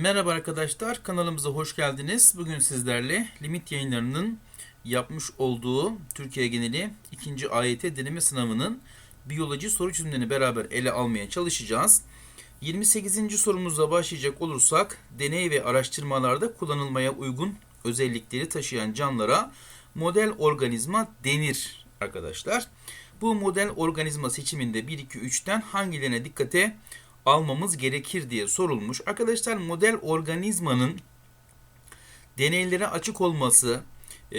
Merhaba arkadaşlar, kanalımıza hoş geldiniz. Bugün sizlerle limit yayınlarının yapmış olduğu Türkiye geneli 2. AYT deneme sınavının biyoloji soru çözümlerini beraber ele almaya çalışacağız. 28. sorumuzla başlayacak olursak, deney ve araştırmalarda kullanılmaya uygun özellikleri taşıyan canlılara model organizma denir arkadaşlar. Bu model organizma seçiminde 1, 2, 3'ten hangilerine dikkate almamız gerekir diye sorulmuş. Arkadaşlar model organizmanın deneylere açık olması, e,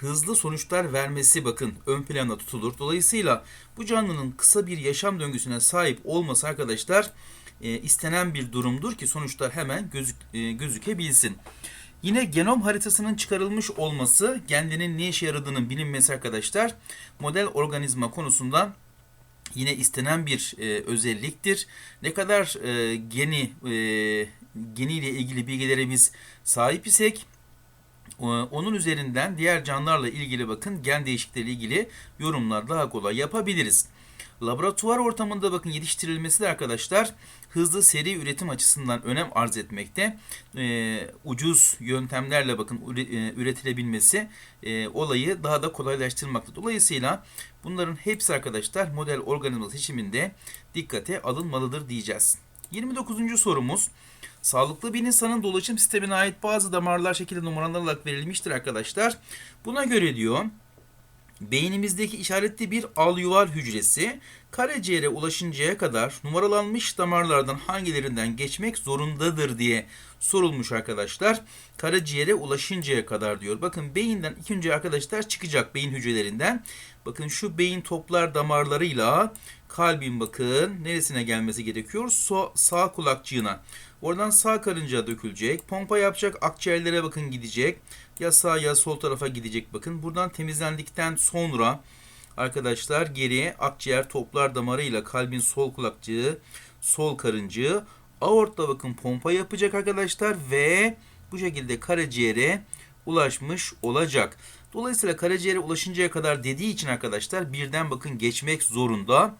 hızlı sonuçlar vermesi bakın ön planda tutulur. Dolayısıyla bu canlının kısa bir yaşam döngüsüne sahip olması arkadaşlar e, istenen bir durumdur ki sonuçlar hemen gözük, e, gözükebilsin. Yine genom haritasının çıkarılmış olması, genlerin ne işe yaradığının bilinmesi arkadaşlar model organizma konusunda yine istenen bir e, özelliktir. Ne kadar e, geni e, geniyle ilgili bilgilere biz sahip isek onun üzerinden diğer canlılarla ilgili bakın gen değişikliğiyle ilgili yorumlar daha kolay yapabiliriz. Laboratuvar ortamında bakın yetiştirilmesi de arkadaşlar hızlı seri üretim açısından önem arz etmekte. Ee, ucuz yöntemlerle bakın e, üretilebilmesi e, olayı daha da kolaylaştırmakta. Dolayısıyla bunların hepsi arkadaşlar model organizma seçiminde dikkate alınmalıdır diyeceğiz. 29. sorumuz. Sağlıklı bir insanın dolaşım sistemine ait bazı damarlar şekilde numaralı olarak verilmiştir arkadaşlar. Buna göre diyor beynimizdeki işaretli bir alüvar hücresi karaciğere ulaşıncaya kadar numaralanmış damarlardan hangilerinden geçmek zorundadır diye sorulmuş arkadaşlar. Karaciğere ulaşıncaya kadar diyor. Bakın beyinden ilk önce arkadaşlar çıkacak beyin hücrelerinden. Bakın şu beyin toplar damarlarıyla kalbin bakın neresine gelmesi gerekiyor? So, sağ kulakçığına. Oradan sağ karıncağa dökülecek. Pompa yapacak akciğerlere bakın gidecek. Ya sağ ya sol tarafa gidecek bakın. Buradan temizlendikten sonra arkadaşlar geriye akciğer toplar damarıyla kalbin sol kulakçığı, sol karıncığı, aortta bakın pompa yapacak arkadaşlar ve bu şekilde karaciğere ulaşmış olacak. Dolayısıyla karaciğere ulaşıncaya kadar dediği için arkadaşlar birden bakın geçmek zorunda.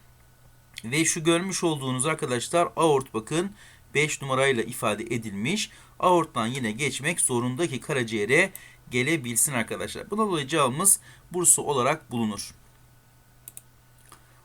Ve şu görmüş olduğunuz arkadaşlar aort bakın 5 numarayla ifade edilmiş. Aorttan yine geçmek zorunda ki karaciğere gelebilsin arkadaşlar. Buna dolayı cevabımız Bursa olarak bulunur.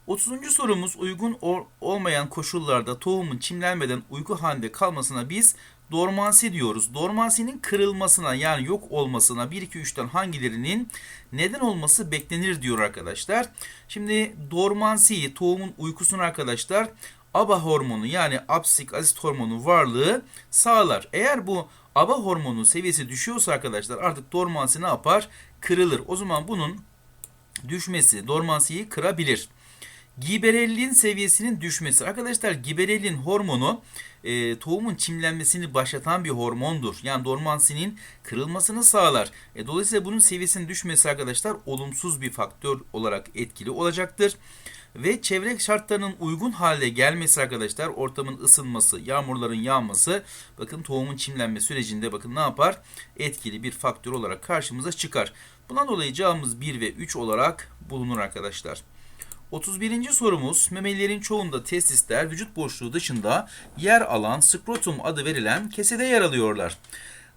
30. sorumuz uygun olmayan koşullarda tohumun çimlenmeden uyku halinde kalmasına biz dormansi diyoruz. Dormansinin kırılmasına yani yok olmasına 1 2 3'ten hangilerinin neden olması beklenir diyor arkadaşlar. Şimdi dormansiyi tohumun uykusunu arkadaşlar ABA hormonu yani absik asit hormonu varlığı sağlar. Eğer bu ABA hormonu seviyesi düşüyorsa arkadaşlar artık dormansi ne yapar? Kırılır. O zaman bunun düşmesi dormansiyi kırabilir. Giberellin seviyesinin düşmesi. Arkadaşlar giberellin hormonu e, tohumun çimlenmesini başlatan bir hormondur. Yani dormansinin kırılmasını sağlar. E, dolayısıyla bunun seviyesinin düşmesi arkadaşlar olumsuz bir faktör olarak etkili olacaktır. Ve çevre şartlarının uygun hale gelmesi arkadaşlar ortamın ısınması, yağmurların yağması bakın tohumun çimlenme sürecinde bakın ne yapar? Etkili bir faktör olarak karşımıza çıkar. Bundan dolayı cevabımız 1 ve 3 olarak bulunur arkadaşlar. 31. sorumuz memelilerin çoğunda testisler vücut boşluğu dışında yer alan skrotum adı verilen kesede yer alıyorlar.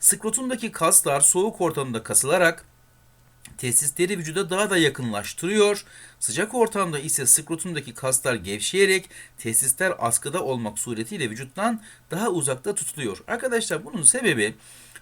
Skrotumdaki kaslar soğuk ortamda kasılarak testisleri vücuda daha da yakınlaştırıyor. Sıcak ortamda ise skrotumdaki kaslar gevşeyerek testisler askıda olmak suretiyle vücuttan daha uzakta tutuluyor. Arkadaşlar bunun sebebi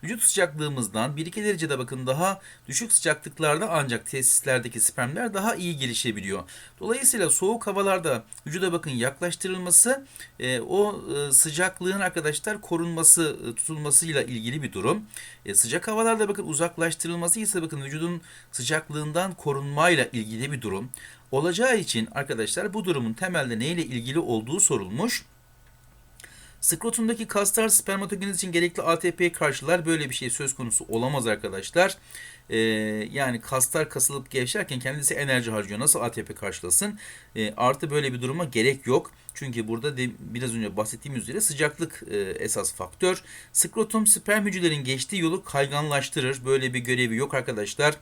vücut sıcaklığımızdan 1-2 derecede bakın daha düşük sıcaklıklarda ancak tesislerdeki spermler daha iyi gelişebiliyor. Dolayısıyla soğuk havalarda vücuda bakın yaklaştırılması e, o e, sıcaklığın arkadaşlar korunması e, tutulmasıyla ilgili bir durum. E, sıcak havalarda bakın uzaklaştırılması ise bakın vücudun sıcaklığından korunmayla ilgili bir durum. Olacağı için arkadaşlar bu durumun temelde neyle ilgili olduğu sorulmuş. Skrotumdaki kaslar spermatogenez için gerekli ATP'yi karşılar. Böyle bir şey söz konusu olamaz arkadaşlar. Ee, yani kaslar kasılıp gevşerken kendisi enerji harcıyor. Nasıl ATP karşılasın? Ee, artı böyle bir duruma gerek yok. Çünkü burada de, biraz önce bahsettiğim üzere sıcaklık e, esas faktör. Skrotum sperm hücrelerin geçtiği yolu kayganlaştırır. Böyle bir görevi yok arkadaşlar.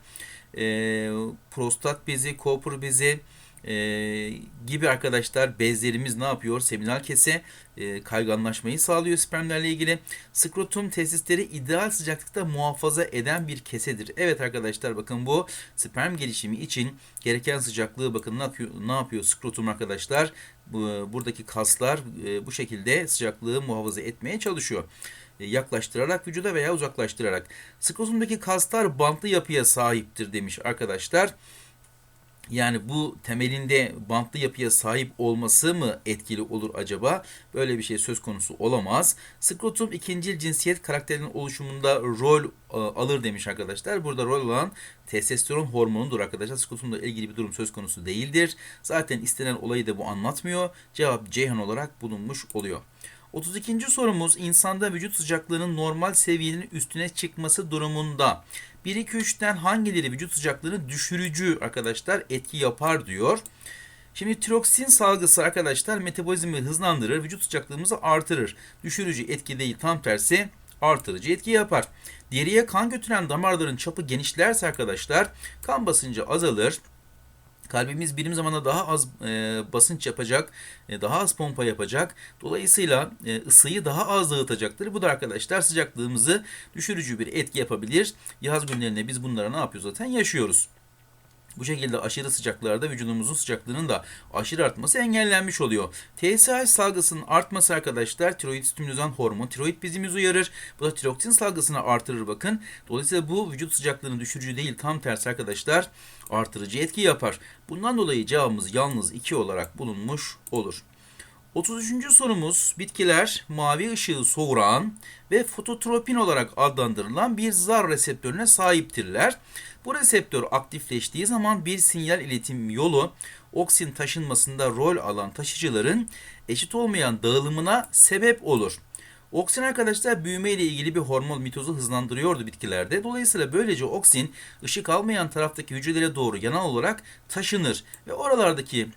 Ee, prostat bezi, Cooper bezi, e, gibi arkadaşlar bezlerimiz ne yapıyor? Seminal kese e, kayganlaşmayı sağlıyor spermlerle ilgili. Skrotum testisleri ideal sıcaklıkta muhafaza eden bir kesedir. Evet arkadaşlar bakın bu sperm gelişimi için gereken sıcaklığı bakın ne yapıyor, ne yapıyor skrotum arkadaşlar? Bu, buradaki kaslar e, bu şekilde sıcaklığı muhafaza etmeye çalışıyor e, yaklaştırarak vücuda veya uzaklaştırarak. Skrotumdaki kaslar bantlı yapıya sahiptir demiş arkadaşlar. Yani bu temelinde bantlı yapıya sahip olması mı etkili olur acaba? Böyle bir şey söz konusu olamaz. Skrotum ikincil cinsiyet karakterinin oluşumunda rol e, alır demiş arkadaşlar. Burada rol alan testosteron hormonudur arkadaşlar. Skrotumla ilgili bir durum söz konusu değildir. Zaten istenen olayı da bu anlatmıyor. Cevap Ceyhan olarak bulunmuş oluyor. 32. sorumuz insanda vücut sıcaklığının normal seviyenin üstüne çıkması durumunda 1-2-3'ten hangileri vücut sıcaklığını düşürücü arkadaşlar etki yapar diyor. Şimdi tiroksin salgısı arkadaşlar metabolizmi hızlandırır, vücut sıcaklığımızı artırır. Düşürücü etki değil tam tersi artırıcı etki yapar. Deriye kan götüren damarların çapı genişlerse arkadaşlar kan basıncı azalır. Kalbimiz birim zamanda daha az e, basınç yapacak, e, daha az pompa yapacak. Dolayısıyla e, ısıyı daha az dağıtacaktır. Bu da arkadaşlar sıcaklığımızı düşürücü bir etki yapabilir. Yaz günlerinde biz bunlara ne yapıyoruz zaten yaşıyoruz. Bu şekilde aşırı sıcaklarda vücudumuzun sıcaklığının da aşırı artması engellenmiş oluyor. TSH salgısının artması arkadaşlar tiroid stimülan hormon. Tiroid bezimizi uyarır. Bu da tiroksin salgısını artırır bakın. Dolayısıyla bu vücut sıcaklığını düşürücü değil tam tersi arkadaşlar artırıcı etki yapar. Bundan dolayı cevabımız yalnız 2 olarak bulunmuş olur. 33. sorumuz bitkiler mavi ışığı soğuran ve fototropin olarak adlandırılan bir zar reseptörüne sahiptirler. Bu reseptör aktifleştiği zaman bir sinyal iletim yolu oksin taşınmasında rol alan taşıcıların eşit olmayan dağılımına sebep olur. Oksin arkadaşlar büyüme ile ilgili bir hormon mitozu hızlandırıyordu bitkilerde. Dolayısıyla böylece oksin ışık almayan taraftaki hücrelere doğru yanal olarak taşınır ve oralardaki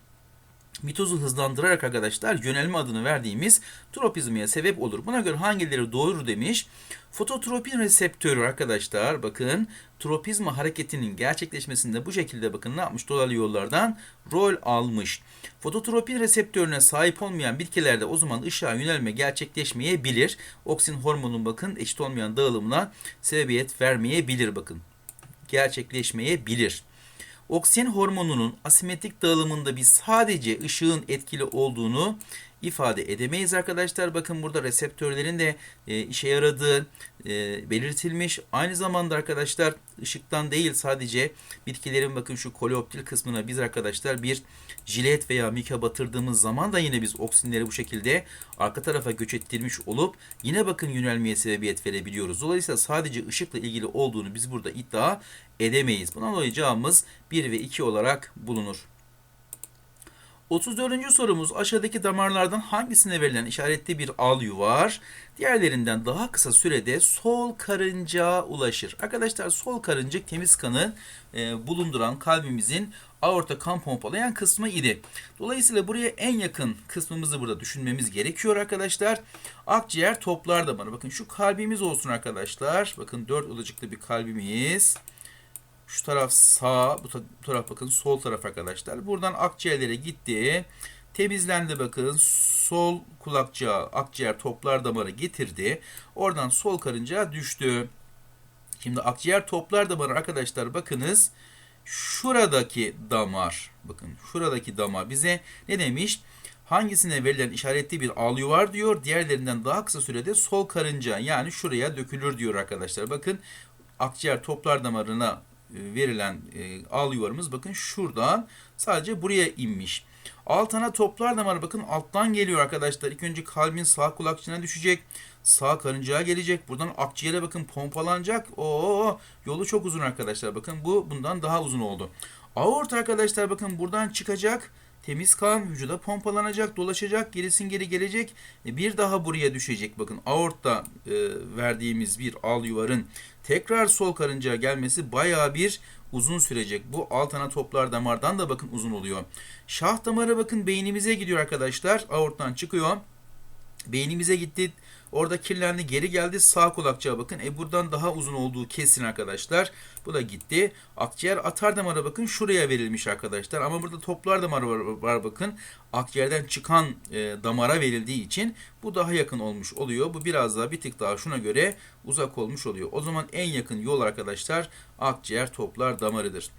mitozu hızlandırarak arkadaşlar yönelme adını verdiğimiz tropizmaya sebep olur. Buna göre hangileri doğru demiş. Fototropin reseptörü arkadaşlar bakın tropizma hareketinin gerçekleşmesinde bu şekilde bakın ne yapmış dolaylı yollardan rol almış. Fototropin reseptörüne sahip olmayan bitkilerde o zaman ışığa yönelme gerçekleşmeyebilir. Oksin hormonun bakın eşit olmayan dağılımına sebebiyet vermeyebilir bakın. Gerçekleşmeyebilir. Oksin hormonunun asimetrik dağılımında biz sadece ışığın etkili olduğunu ifade edemeyiz arkadaşlar. Bakın burada reseptörlerin de e, işe yaradığı e, belirtilmiş. Aynı zamanda arkadaşlar ışıktan değil sadece bitkilerin bakın şu koleoptil kısmına biz arkadaşlar bir jilet veya mika batırdığımız zaman da yine biz oksinleri bu şekilde arka tarafa göç ettirmiş olup yine bakın yönelmeye sebebiyet verebiliyoruz. Dolayısıyla sadece ışıkla ilgili olduğunu biz burada iddia edemeyiz. Buna dolayı cevabımız 1 ve 2 olarak bulunur. 34. sorumuz aşağıdaki damarlardan hangisine verilen işaretli bir al yuvar diğerlerinden daha kısa sürede sol karıncağa ulaşır. Arkadaşlar sol karıncık temiz kanı e, bulunduran kalbimizin aorta kan pompalayan kısmı idi. Dolayısıyla buraya en yakın kısmımızı burada düşünmemiz gerekiyor arkadaşlar. Akciğer toplar damarı. Bakın şu kalbimiz olsun arkadaşlar. Bakın 4 odacıklı bir kalbimiz. Şu taraf sağ, bu taraf bakın sol taraf arkadaşlar. Buradan akciğerlere gitti. Temizlendi bakın. Sol kulakçığa akciğer toplar damarı getirdi. Oradan sol karıncağa düştü. Şimdi akciğer toplar damarı arkadaşlar bakınız. Şuradaki damar, bakın şuradaki damar bize ne demiş? Hangisine verilen işaretli bir al yuvar diyor. Diğerlerinden daha kısa sürede sol karınca yani şuraya dökülür diyor arkadaşlar. Bakın akciğer toplar damarına verilen e, al yuvarımız bakın şuradan sadece buraya inmiş. Altına toplar damarı bakın alttan geliyor arkadaşlar. İlk önce kalbin sağ kulakçığına düşecek. Sağ karıncaya gelecek. Buradan akciğere bakın pompalanacak. Oo yolu çok uzun arkadaşlar. Bakın bu bundan daha uzun oldu. Aort arkadaşlar bakın buradan çıkacak. Temiz kan vücuda pompalanacak, dolaşacak, gerisin geri gelecek. E, bir daha buraya düşecek. Bakın aortta e, verdiğimiz bir al yuvarın tekrar sol karıncaya gelmesi baya bir uzun sürecek. Bu alt ana toplar damardan da bakın uzun oluyor. Şah damarı bakın beynimize gidiyor arkadaşlar. Aorttan çıkıyor. Beynimize gitti. Orada kirlendi geri geldi sağ kulakçığa bakın. E buradan daha uzun olduğu kesin arkadaşlar. Bu da gitti. Akciğer atar damara bakın şuraya verilmiş arkadaşlar. Ama burada toplar damarı var, var bakın. Akciğerden çıkan e, damara verildiği için bu daha yakın olmuş oluyor. Bu biraz daha bir tık daha şuna göre uzak olmuş oluyor. O zaman en yakın yol arkadaşlar akciğer toplar damarıdır.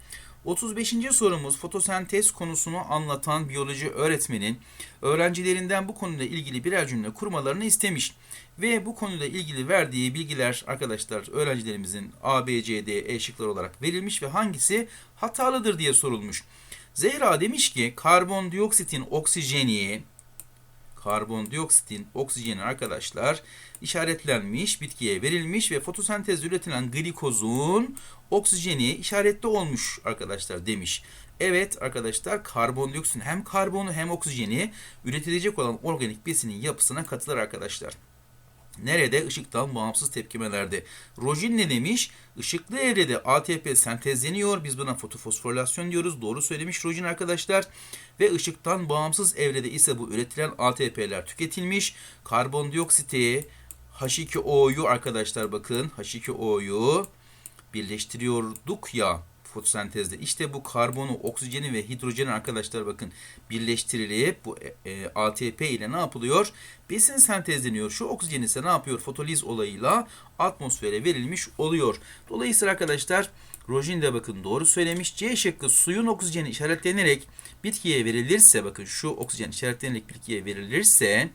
35. sorumuz fotosentez konusunu anlatan biyoloji öğretmenin öğrencilerinden bu konuyla ilgili birer cümle kurmalarını istemiş. Ve bu konuyla ilgili verdiği bilgiler arkadaşlar öğrencilerimizin A, B, C, D, E şıkları olarak verilmiş ve hangisi hatalıdır diye sorulmuş. Zehra demiş ki karbondioksitin oksijeni karbondioksitin oksijeni arkadaşlar işaretlenmiş, bitkiye verilmiş ve fotosentezde üretilen glikozun oksijeni işaretli olmuş arkadaşlar demiş. Evet arkadaşlar karbondioksit hem karbonu hem oksijeni üretilecek olan organik besinin yapısına katılır arkadaşlar. Nerede? Işıktan bağımsız tepkimelerde. Rojin ne demiş? Işıklı evrede ATP sentezleniyor. Biz buna fotofosforilasyon diyoruz. Doğru söylemiş Rojin arkadaşlar. Ve ışıktan bağımsız evrede ise bu üretilen ATP'ler tüketilmiş. Karbondioksiti H2O'yu arkadaşlar bakın H2O'yu birleştiriyorduk ya fotosentezde. İşte bu karbonu, oksijeni ve hidrojeni arkadaşlar bakın birleştirilip bu e, ATP ile ne yapılıyor? Besin sentezleniyor. Şu oksijen ise ne yapıyor? Fotoliz olayıyla atmosfere verilmiş oluyor. Dolayısıyla arkadaşlar Rojin de bakın doğru söylemiş. C şıkkı suyun oksijeni işaretlenerek bitkiye verilirse bakın şu oksijen işaretlenerek bitkiye verilirse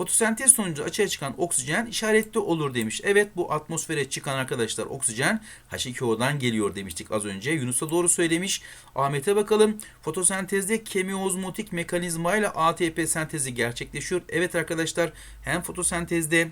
Fotosentez sonucu açığa çıkan oksijen işaretli olur demiş. Evet bu atmosfere çıkan arkadaşlar oksijen H2O'dan geliyor demiştik az önce. Yunus'a doğru söylemiş. Ahmet'e bakalım. Fotosentezde kemiozmotik mekanizmayla ATP sentezi gerçekleşiyor. Evet arkadaşlar hem fotosentezde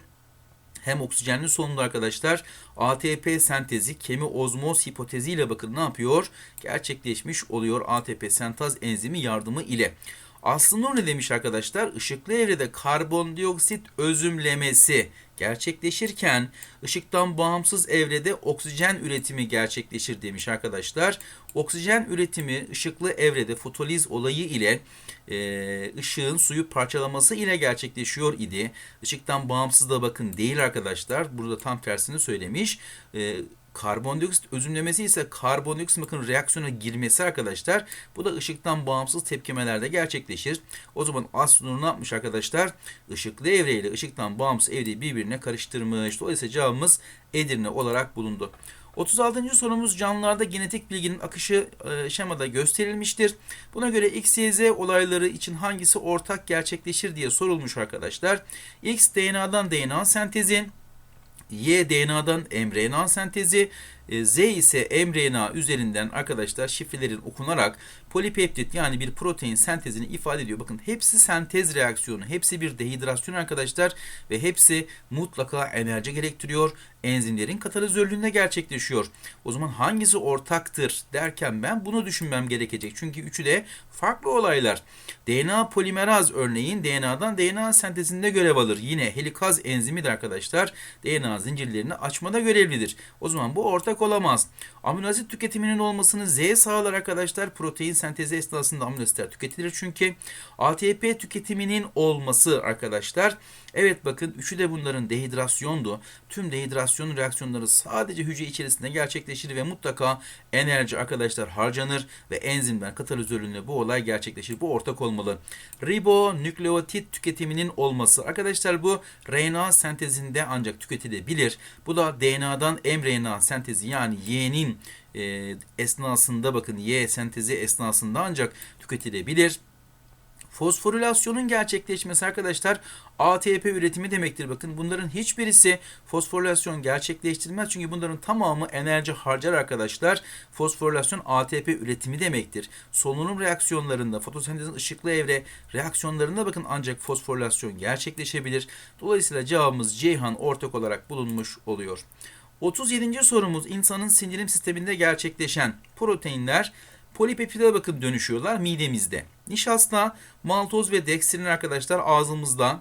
hem oksijenli solunumda arkadaşlar ATP sentezi kemi ozmoz hipoteziyle bakın ne yapıyor? Gerçekleşmiş oluyor ATP sentaz enzimi yardımı ile. Aslı Nur ne demiş arkadaşlar? Işıklı evrede karbondioksit özümlemesi gerçekleşirken ışıktan bağımsız evrede oksijen üretimi gerçekleşir demiş arkadaşlar. Oksijen üretimi ışıklı evrede fotoliz olayı ile e, ışığın suyu parçalaması ile gerçekleşiyor idi. Işıktan bağımsız da bakın değil arkadaşlar. Burada tam tersini söylemiş. E, Karbondioksit özümlemesi ise karbondioksit bakın reaksiyona girmesi arkadaşlar. Bu da ışıktan bağımsız tepkimelerde gerçekleşir. O zaman Astronom ne yapmış arkadaşlar? Işıklı evre ile ışıktan bağımsız evreyi birbirine karıştırmış. Dolayısıyla cevabımız Edirne olarak bulundu. 36. sorumuz canlılarda genetik bilginin akışı e, şemada gösterilmiştir. Buna göre X, Y, Z olayları için hangisi ortak gerçekleşir diye sorulmuş arkadaşlar. X DNA'dan DNA sentezi, Y DNA'dan mRNA sentezi, Z ise mRNA üzerinden arkadaşlar şifrelerin okunarak polipeptit yani bir protein sentezini ifade ediyor. Bakın hepsi sentez reaksiyonu, hepsi bir dehidrasyon arkadaşlar ve hepsi mutlaka enerji gerektiriyor. Enzimlerin katalizörlüğünde gerçekleşiyor. O zaman hangisi ortaktır derken ben bunu düşünmem gerekecek. Çünkü üçü de farklı olaylar. DNA polimeraz örneğin DNA'dan DNA sentezinde görev alır. Yine helikaz enzimi de arkadaşlar DNA zincirlerini açmada görevlidir. O zaman bu ortak olamaz. Aminoasit tüketiminin olmasını Z sağlar arkadaşlar. Protein sentezi esnasında aminoasitler tüketilir çünkü. ATP tüketiminin olması arkadaşlar. Evet bakın üçü de bunların dehidrasyondu. Tüm dehidrasyon reaksiyonları sadece hücre içerisinde gerçekleşir ve mutlaka enerji arkadaşlar harcanır ve enzimler katalizöründe bu olay gerçekleşir. Bu ortak olmalı. Ribonükleotit tüketiminin olması. Arkadaşlar bu RNA sentezinde ancak tüketilebilir. Bu da DNA'dan mRNA sentezi yani Y'nin e, esnasında bakın Y sentezi esnasında ancak tüketilebilir. Fosforilasyonun gerçekleşmesi arkadaşlar ATP üretimi demektir. Bakın bunların hiçbirisi fosforilasyon gerçekleştirmez. Çünkü bunların tamamı enerji harcar arkadaşlar. Fosforilasyon ATP üretimi demektir. Solunum reaksiyonlarında fotosentezin ışıklı evre reaksiyonlarında bakın ancak fosforilasyon gerçekleşebilir. Dolayısıyla cevabımız Ceyhan ortak olarak bulunmuş oluyor. 37. sorumuz insanın sindirim sisteminde gerçekleşen proteinler polipeptide bakın dönüşüyorlar midemizde. Nişasta, maltoz ve dekstrin arkadaşlar ağzımızda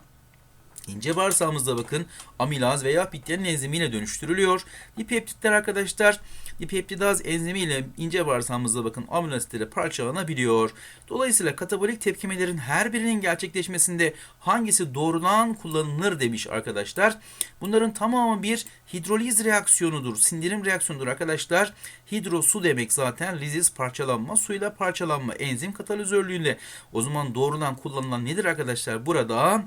İnce bağırsağımızda bakın amilaz veya pitlerin enzimiyle dönüştürülüyor. Dipeptitler arkadaşlar dipeptidaz enzimiyle ince bağırsağımızda bakın amino asitleri parçalanabiliyor. Dolayısıyla katabolik tepkimelerin her birinin gerçekleşmesinde hangisi doğrudan kullanılır demiş arkadaşlar. Bunların tamamı bir hidroliz reaksiyonudur. Sindirim reaksiyonudur arkadaşlar. Hidro su demek zaten. Lizis parçalanma. Suyla parçalanma. Enzim katalizörlüğünde. O zaman doğrudan kullanılan nedir arkadaşlar? Burada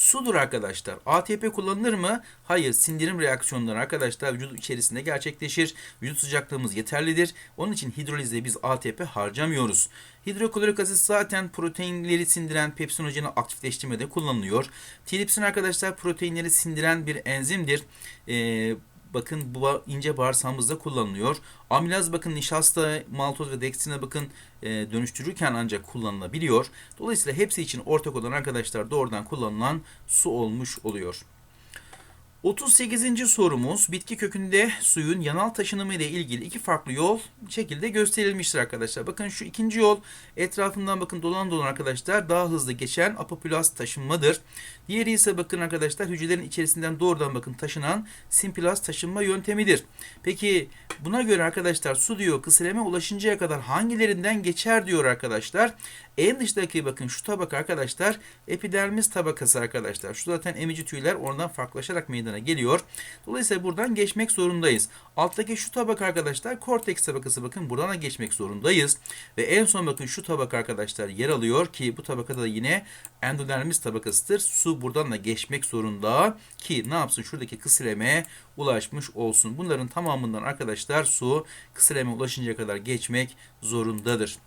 sudur arkadaşlar. ATP kullanılır mı? Hayır. Sindirim reaksiyonları arkadaşlar vücut içerisinde gerçekleşir. Vücut sıcaklığımız yeterlidir. Onun için hidrolizde biz ATP harcamıyoruz. Hidroklorik asit zaten proteinleri sindiren pepsinojeni aktifleştirmede kullanılıyor. Tripsin arkadaşlar proteinleri sindiren bir enzimdir. Ee, bakın bu ince bağırsağımızda kullanılıyor. Amilaz bakın nişasta, maltoz ve dekstrine bakın e, dönüştürürken ancak kullanılabiliyor. Dolayısıyla hepsi için ortak olan arkadaşlar doğrudan kullanılan su olmuş oluyor. 38. sorumuz bitki kökünde suyun yanal taşınımı ile ilgili iki farklı yol şekilde gösterilmiştir arkadaşlar. Bakın şu ikinci yol etrafından bakın dolan dolan arkadaşlar daha hızlı geçen apopülaz taşınmadır. Diğeri ise bakın arkadaşlar hücrelerin içerisinden doğrudan bakın taşınan simplaz taşınma yöntemidir. Peki buna göre arkadaşlar su diyor kısıleme ulaşıncaya kadar hangilerinden geçer diyor arkadaşlar. En dıştaki bakın şu tabaka arkadaşlar epidermis tabakası arkadaşlar. Şu zaten emici tüyler oradan farklılaşarak meydana geliyor. Dolayısıyla buradan geçmek zorundayız. Alttaki şu tabaka arkadaşlar korteks tabakası bakın buradan da geçmek zorundayız. Ve en son bakın şu tabaka arkadaşlar yer alıyor ki bu tabakada da yine endodermis tabakasıdır. Su buradan da geçmek zorunda ki ne yapsın şuradaki kısıleme ulaşmış olsun. Bunların tamamından arkadaşlar su kısıleme ulaşıncaya kadar geçmek zorundadır.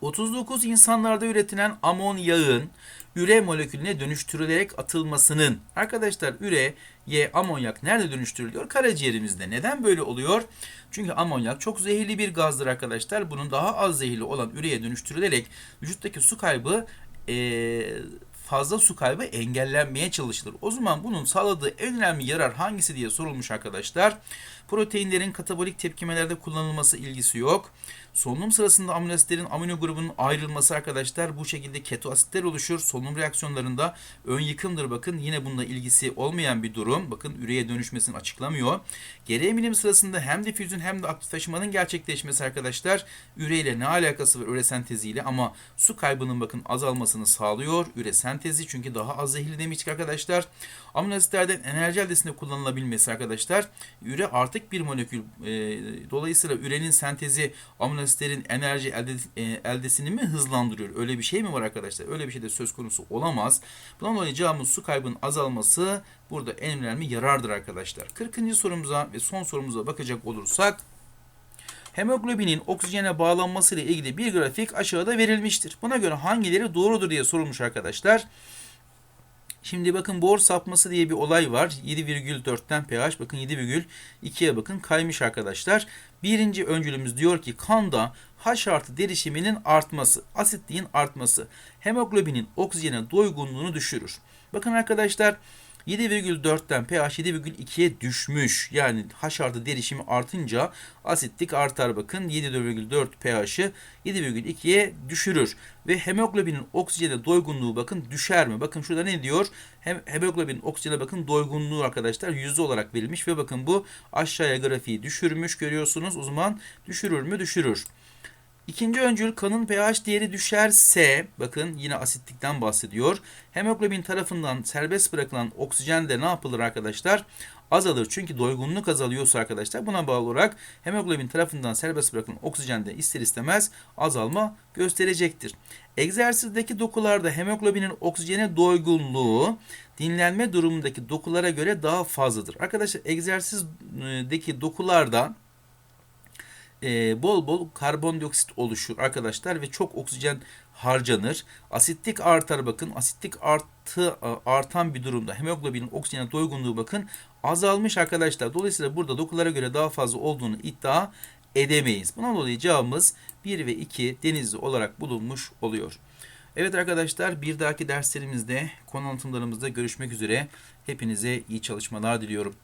39 insanlarda üretilen amon yağın üre molekülüne dönüştürülerek atılmasının arkadaşlar üre y amonyak nerede dönüştürülüyor? Karaciğerimizde. Neden böyle oluyor? Çünkü amonyak çok zehirli bir gazdır arkadaşlar. Bunun daha az zehirli olan üreye dönüştürülerek vücuttaki su kaybı ee, fazla su kaybı engellenmeye çalışılır. O zaman bunun sağladığı en önemli yarar hangisi diye sorulmuş arkadaşlar. Proteinlerin katabolik tepkimelerde kullanılması ilgisi yok. Solunum sırasında amino amino grubunun ayrılması arkadaşlar bu şekilde keto asitler oluşur. Solunum reaksiyonlarında ön yıkımdır bakın. Yine bununla ilgisi olmayan bir durum. Bakın üreye dönüşmesini açıklamıyor. Geri emilim sırasında hem difüzün hem de aktif taşımanın gerçekleşmesi arkadaşlar üre ne alakası var üre senteziyle ama su kaybının bakın azalmasını sağlıyor. Üre sentezi çünkü daha az zehirli demiştik arkadaşlar. Amino asitlerden enerji eldesinde kullanılabilmesi arkadaşlar. Üre artık bir molekül. E, dolayısıyla ürenin sentezi amino enerji elde, e, eldesini mi hızlandırıyor? Öyle bir şey mi var arkadaşlar? Öyle bir şey de söz konusu olamaz. Bundan dolayı cevabımız su kaybının azalması burada en önemli yarardır arkadaşlar. 40. sorumuza ve son sorumuza bakacak olursak Hemoglobinin oksijene bağlanması ile ilgili bir grafik aşağıda verilmiştir. Buna göre hangileri doğrudur diye sorulmuş arkadaşlar. Şimdi bakın bor sapması diye bir olay var. 7,4'ten pH bakın 7,2'ye bakın kaymış arkadaşlar. Birinci öncülümüz diyor ki kanda H artı derişiminin artması, asitliğin artması hemoglobinin oksijene doygunluğunu düşürür. Bakın arkadaşlar 7,4'ten pH 7,2'ye düşmüş. Yani H artı derişimi artınca asitlik artar. Bakın 7,4 pH'ı 7,2'ye düşürür. Ve hemoglobinin oksijene doygunluğu bakın düşer mi? Bakın şurada ne diyor? Hem hemoglobinin oksijene bakın doygunluğu arkadaşlar yüzde olarak verilmiş ve bakın bu aşağıya grafiği düşürmüş görüyorsunuz. O zaman düşürür mü? Düşürür. İkinci öncül kanın pH değeri düşerse bakın yine asitlikten bahsediyor. Hemoglobin tarafından serbest bırakılan oksijen de ne yapılır arkadaşlar? Azalır. Çünkü doygunluk azalıyorsa arkadaşlar buna bağlı olarak hemoglobin tarafından serbest bırakılan oksijen de ister istemez azalma gösterecektir. Egzersizdeki dokularda hemoglobinin oksijene doygunluğu dinlenme durumundaki dokulara göre daha fazladır. Arkadaşlar egzersizdeki dokularda e, bol bol karbondioksit oluşur arkadaşlar ve çok oksijen harcanır. Asitlik artar bakın. Asitlik artı artan bir durumda hemoglobinin oksijene doygunluğu bakın azalmış arkadaşlar. Dolayısıyla burada dokulara göre daha fazla olduğunu iddia edemeyiz. Buna dolayı cevabımız 1 ve 2 denizli olarak bulunmuş oluyor. Evet arkadaşlar bir dahaki derslerimizde konu anlatımlarımızda görüşmek üzere. Hepinize iyi çalışmalar diliyorum.